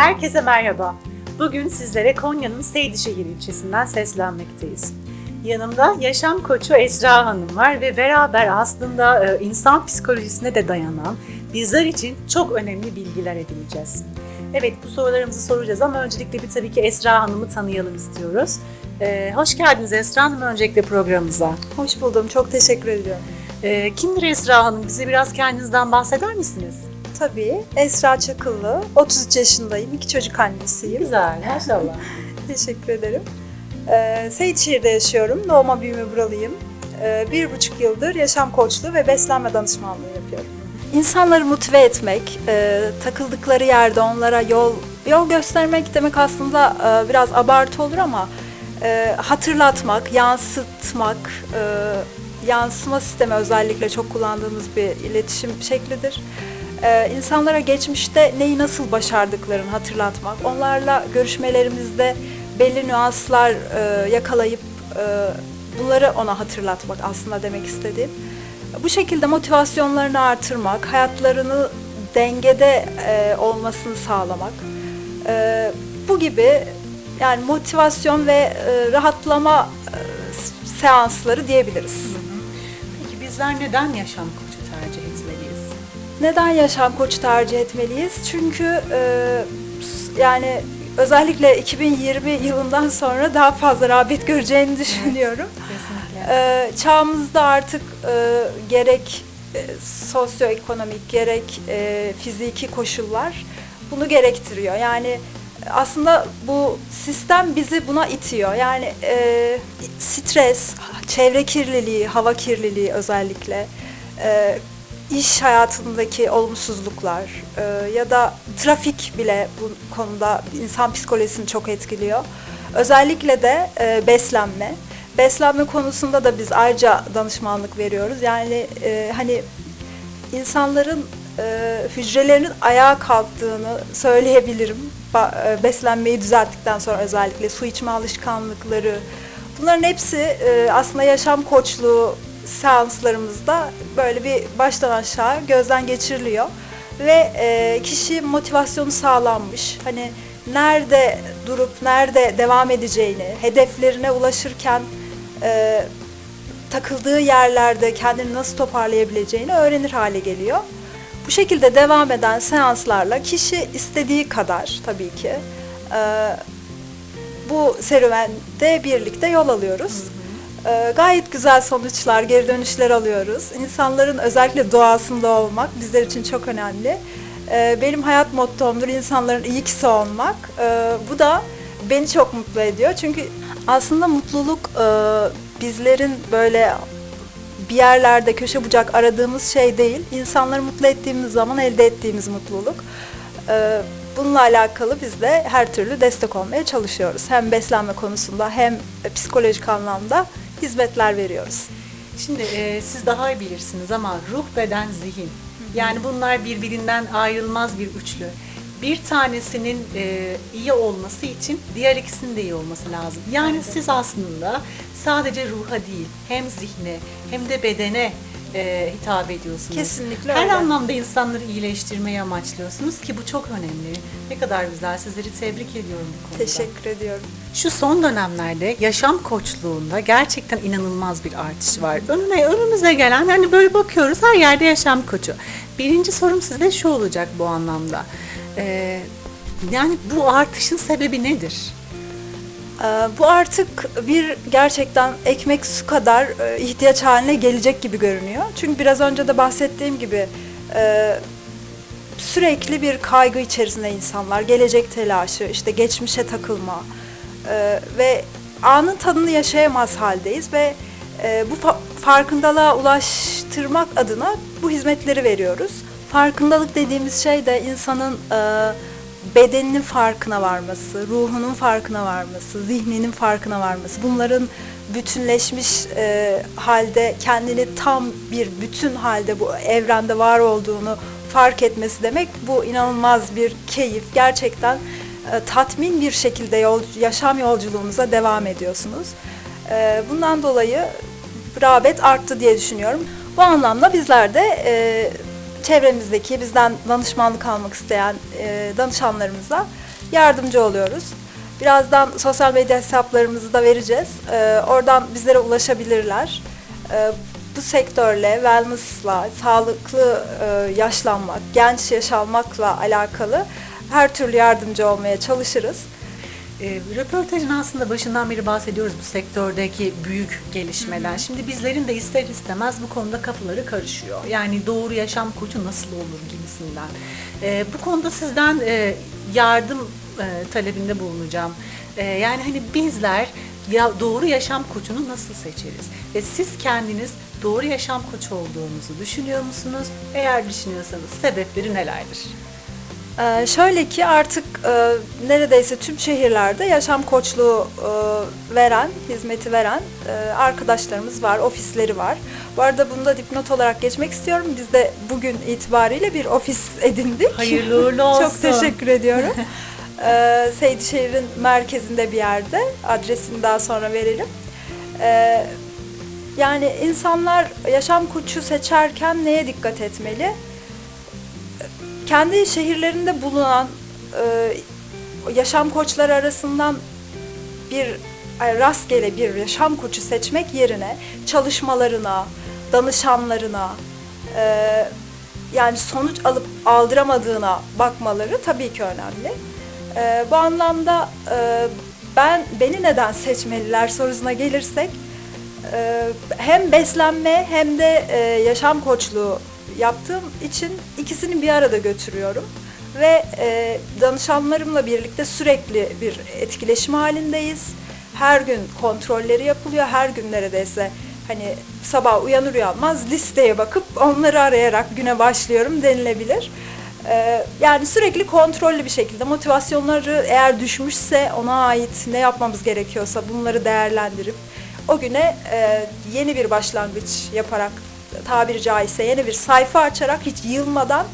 Herkese merhaba. Bugün sizlere Konya'nın Seydişehir ilçesinden seslenmekteyiz. Yanımda yaşam koçu Esra Hanım var ve beraber aslında e, insan psikolojisine de dayanan bizler için çok önemli bilgiler edineceğiz. Evet bu sorularımızı soracağız ama öncelikle bir tabii ki Esra Hanım'ı tanıyalım istiyoruz. E, hoş geldiniz Esra Hanım öncelikle programımıza. Hoş buldum. Çok teşekkür ediyorum. E, kimdir Esra Hanım? Bize biraz kendinizden bahseder misiniz? Tabii. Esra Çakıllı. 33 yaşındayım. İki çocuk annesiyim. Güzel, maşallah. Teşekkür ederim. Ee, Seyitşehir'de yaşıyorum. Doğma büyüme buralıyım. Ee, bir buçuk yıldır yaşam koçluğu ve beslenme danışmanlığı yapıyorum. İnsanları motive etmek, e, takıldıkları yerde onlara yol yol göstermek demek aslında e, biraz abartı olur ama e, hatırlatmak, yansıtmak, e, yansıma sistemi özellikle çok kullandığımız bir iletişim şeklidir. Ee, insanlara geçmişte neyi nasıl başardıklarını hatırlatmak, onlarla görüşmelerimizde belli nüanslar e, yakalayıp e, bunları ona hatırlatmak aslında demek istediğim. Bu şekilde motivasyonlarını artırmak, hayatlarını dengede e, olmasını sağlamak. E, bu gibi yani motivasyon ve e, rahatlama e, seansları diyebiliriz. Peki bizler neden yaşam? Neden yaşam koçu tercih etmeliyiz? Çünkü e, yani özellikle 2020 yılından sonra daha fazla rağbet göreceğini düşünüyorum. Kesinlikle. E, çağımızda artık e, gerek e, sosyoekonomik gerek e, fiziki koşullar bunu gerektiriyor. Yani aslında bu sistem bizi buna itiyor. Yani e, stres, çevre kirliliği, hava kirliliği özellikle, e, iş hayatındaki olumsuzluklar e, ya da trafik bile bu konuda insan psikolojisini çok etkiliyor. Özellikle de e, beslenme. Beslenme konusunda da biz ayrıca danışmanlık veriyoruz. Yani e, hani insanların e, hücrelerinin ayağa kalktığını söyleyebilirim. E, beslenmeyi düzelttikten sonra özellikle su içme alışkanlıkları. Bunların hepsi e, aslında yaşam koçluğu seanslarımızda böyle bir baştan aşağı gözden geçiriliyor. Ve e, kişi motivasyonu sağlanmış. Hani nerede durup nerede devam edeceğini, hedeflerine ulaşırken e, takıldığı yerlerde kendini nasıl toparlayabileceğini öğrenir hale geliyor. Bu şekilde devam eden seanslarla kişi istediği kadar tabii ki e, bu serüvende birlikte yol alıyoruz. E, gayet güzel sonuçlar, geri dönüşler alıyoruz. İnsanların özellikle doğasında olmak bizler için çok önemli. E, benim hayat mottomdur insanların iyi kişi olmak. E, bu da beni çok mutlu ediyor. Çünkü aslında mutluluk e, bizlerin böyle bir yerlerde köşe bucak aradığımız şey değil. İnsanları mutlu ettiğimiz zaman elde ettiğimiz mutluluk. Bununla alakalı biz de her türlü destek olmaya çalışıyoruz. Hem beslenme konusunda hem psikolojik anlamda hizmetler veriyoruz. Şimdi e, siz daha iyi bilirsiniz ama ruh, beden, zihin. Yani bunlar birbirinden ayrılmaz bir üçlü. Bir tanesinin e, iyi olması için diğer ikisinin de iyi olması lazım. Yani siz aslında sadece ruha değil, hem zihne hem de bedene e, hitap ediyorsunuz. Kesinlikle Her öyle. anlamda insanları iyileştirmeyi amaçlıyorsunuz ki bu çok önemli. Ne kadar güzel. Sizleri tebrik ediyorum bu konuda. Teşekkür ediyorum. Şu son dönemlerde yaşam koçluğunda gerçekten inanılmaz bir artış var. Önüne önümüze gelen hani böyle bakıyoruz her yerde yaşam koçu. Birinci sorum size şu olacak bu anlamda. Ee, yani bu artışın sebebi nedir? Ee, Bu artık bir gerçekten ekmek su kadar e, ihtiyaç haline gelecek gibi görünüyor. Çünkü biraz önce de bahsettiğim gibi e, sürekli bir kaygı içerisinde insanlar, gelecek telaşı, işte geçmişe takılma e, ve anın tadını yaşayamaz haldeyiz ve bu fa- farkındalığa ulaştırmak adına bu hizmetleri veriyoruz. Farkındalık dediğimiz şey de insanın bedeninin farkına varması, ruhunun farkına varması, zihninin farkına varması. Bunların bütünleşmiş e, halde kendini tam bir bütün halde bu evrende var olduğunu fark etmesi demek bu inanılmaz bir keyif. Gerçekten e, tatmin bir şekilde yol, yaşam yolculuğunuza devam ediyorsunuz. E, bundan dolayı rağbet arttı diye düşünüyorum. Bu anlamda bizler de e, çevremizdeki bizden danışmanlık almak isteyen e, danışanlarımıza yardımcı oluyoruz. Birazdan sosyal medya hesaplarımızı da vereceğiz. Ee, oradan bizlere ulaşabilirler. Ee, bu sektörle, wellness'la, sağlıklı e, yaşlanmak, genç yaşalmakla alakalı her türlü yardımcı olmaya çalışırız. E, röportajın aslında başından beri bahsediyoruz bu sektördeki büyük gelişmeden. Şimdi bizlerin de ister istemez bu konuda kafaları karışıyor. Yani doğru yaşam koçu nasıl olur gibisinden. E, bu konuda sizden e, yardım e, talebinde bulunacağım. E, yani hani bizler ya doğru yaşam koçunu nasıl seçeriz? Ve siz kendiniz doğru yaşam koçu olduğunuzu düşünüyor musunuz? Eğer düşünüyorsanız sebepleri nelerdir? Ee, şöyle ki artık e, neredeyse tüm şehirlerde yaşam koçluğu e, veren, hizmeti veren e, arkadaşlarımız var, ofisleri var. Bu arada bunu da dipnot olarak geçmek istiyorum. Biz de bugün itibariyle bir ofis edindik. Hayırlı uğurlu olsun. Çok teşekkür ediyorum. ee, Seydişehir'in merkezinde bir yerde. Adresini daha sonra verelim. Ee, yani insanlar yaşam koçu seçerken neye dikkat etmeli? Kendi şehirlerinde bulunan e, yaşam koçları arasından bir ay, rastgele bir yaşam koçu seçmek yerine çalışmalarına, danışanlarına, e, yani sonuç alıp aldıramadığına bakmaları tabii ki önemli. E, bu anlamda e, ben beni neden seçmeliler sorusuna gelirsek e, hem beslenme hem de e, yaşam koçluğu yaptığım için ikisini bir arada götürüyorum ve e, danışanlarımla birlikte sürekli bir etkileşim halindeyiz. Her gün kontrolleri yapılıyor, her gün neredeyse hani sabah uyanır uyanmaz listeye bakıp onları arayarak güne başlıyorum denilebilir. E, yani sürekli kontrollü bir şekilde motivasyonları eğer düşmüşse ona ait ne yapmamız gerekiyorsa bunları değerlendirip o güne e, yeni bir başlangıç yaparak tabiri caizse yeni bir sayfa açarak hiç yılmadan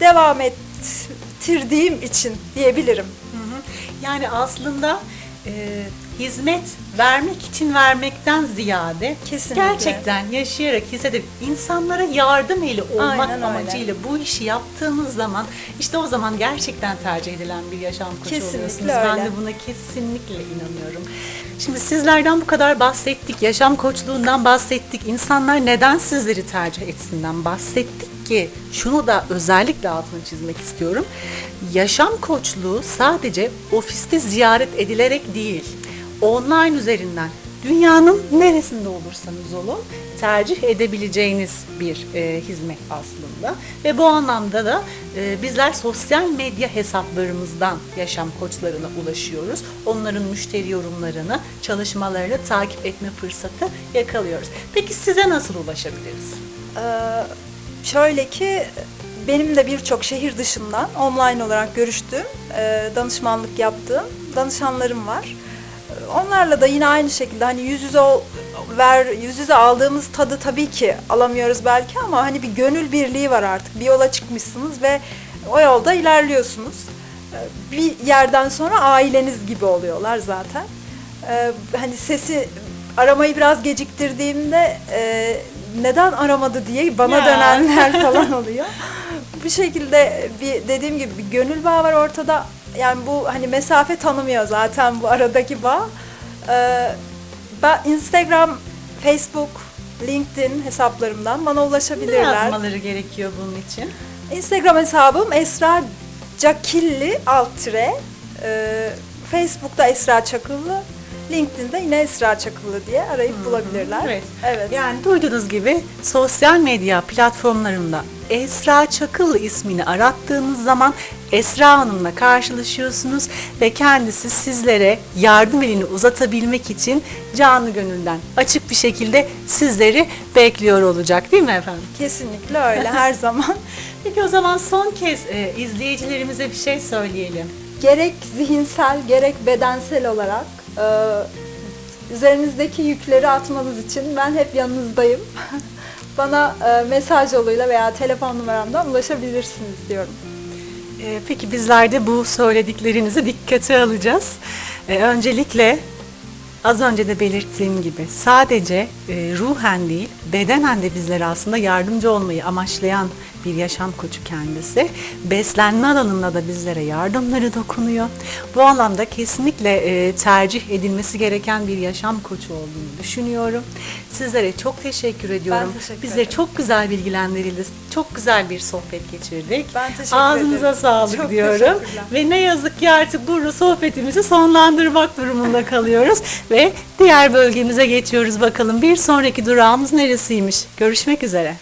devam ettirdiğim için diyebilirim. Hı hı. Yani aslında e, hizmet vermek için vermekten ziyade Kesinlikle. gerçekten yaşayarak hissedip insanlara yardım eli olmak Aynen öyle. amacıyla bu işi yaptığımız zaman işte o zaman gerçekten tercih edilen bir yaşam koçu Kesinlikle oluyorsunuz. Ben öyle. de buna kesinlikle inanıyorum. Şimdi sizlerden bu kadar bahsettik, yaşam koçluğundan bahsettik, insanlar neden sizleri tercih etsinden bahsettik ki şunu da özellikle altını çizmek istiyorum. Yaşam koçluğu sadece ofiste ziyaret edilerek değil, online üzerinden dünyanın neresinde olursanız olun tercih edebileceğiniz bir e, hizmet aslında ve bu anlamda da e, bizler sosyal medya hesaplarımızdan yaşam koçlarına ulaşıyoruz. Onların müşteri yorumlarını, çalışmalarını takip etme fırsatı yakalıyoruz. Peki size nasıl ulaşabiliriz? Ee, şöyle ki benim de birçok şehir dışından online olarak görüştüğüm, e, danışmanlık yaptığım danışanlarım var. Onlarla da yine aynı şekilde hani yüz yüze ol- ver yüz yüze aldığımız tadı tabii ki alamıyoruz belki ama hani bir gönül birliği var artık. Bir yola çıkmışsınız ve o yolda ilerliyorsunuz. Ee, Bir yerden sonra aileniz gibi oluyorlar zaten. Ee, hani sesi aramayı biraz geciktirdiğimde e, neden aramadı diye bana Ya. dönenler falan oluyor. Bu şekilde bir dediğim gibi bir gönül bağı var ortada. Yani bu hani mesafe tanımıyor zaten bu aradaki bağ. Ee, ben Instagram, Facebook, LinkedIn hesaplarımdan bana Ne ulaşabilirler. yazmaları gerekiyor bunun için? Instagram hesabım Esra Cakilli alt tire. Ee, Facebook'ta Esra Çakıllı. LinkedIn'de yine Esra Çakıllı diye arayıp bulabilirler. Evet. Evet. Yani duyduğunuz gibi sosyal medya platformlarında Esra Çakıllı ismini arattığınız zaman Esra Hanım'la karşılaşıyorsunuz ve kendisi sizlere yardım elini uzatabilmek için canı gönülden açık bir şekilde sizleri bekliyor olacak değil mi efendim? Kesinlikle öyle her zaman. Peki o zaman son kez e, izleyicilerimize bir şey söyleyelim. Gerek zihinsel gerek bedensel olarak üzerinizdeki yükleri atmanız için ben hep yanınızdayım. Bana e, mesaj yoluyla veya telefon numaramdan ulaşabilirsiniz diyorum. Ee, Peki bizler de bu söylediklerinizi dikkate alacağız. Ee, Öncelikle az önce de belirttiğim gibi sadece e, ruhen değil bedenen de bizlere aslında yardımcı olmayı amaçlayan bir yaşam koçu kendisi. Beslenme alanında da bizlere yardımları dokunuyor. Bu anlamda kesinlikle e, tercih edilmesi gereken bir yaşam koçu olduğunu düşünüyorum. Sizlere çok teşekkür ediyorum. teşekkür Bizleri ederim. çok güzel bilgilendirildi. Çok güzel bir sohbet geçirdik. Ben teşekkür Ağzınıza ederim. sağlık Çok diyorum. Ve ne yazık ki artık burada sohbetimizi sonlandırmak durumunda kalıyoruz. Ve diğer bölgemize geçiyoruz bakalım. Bir sonraki durağımız neresiymiş? Görüşmek üzere.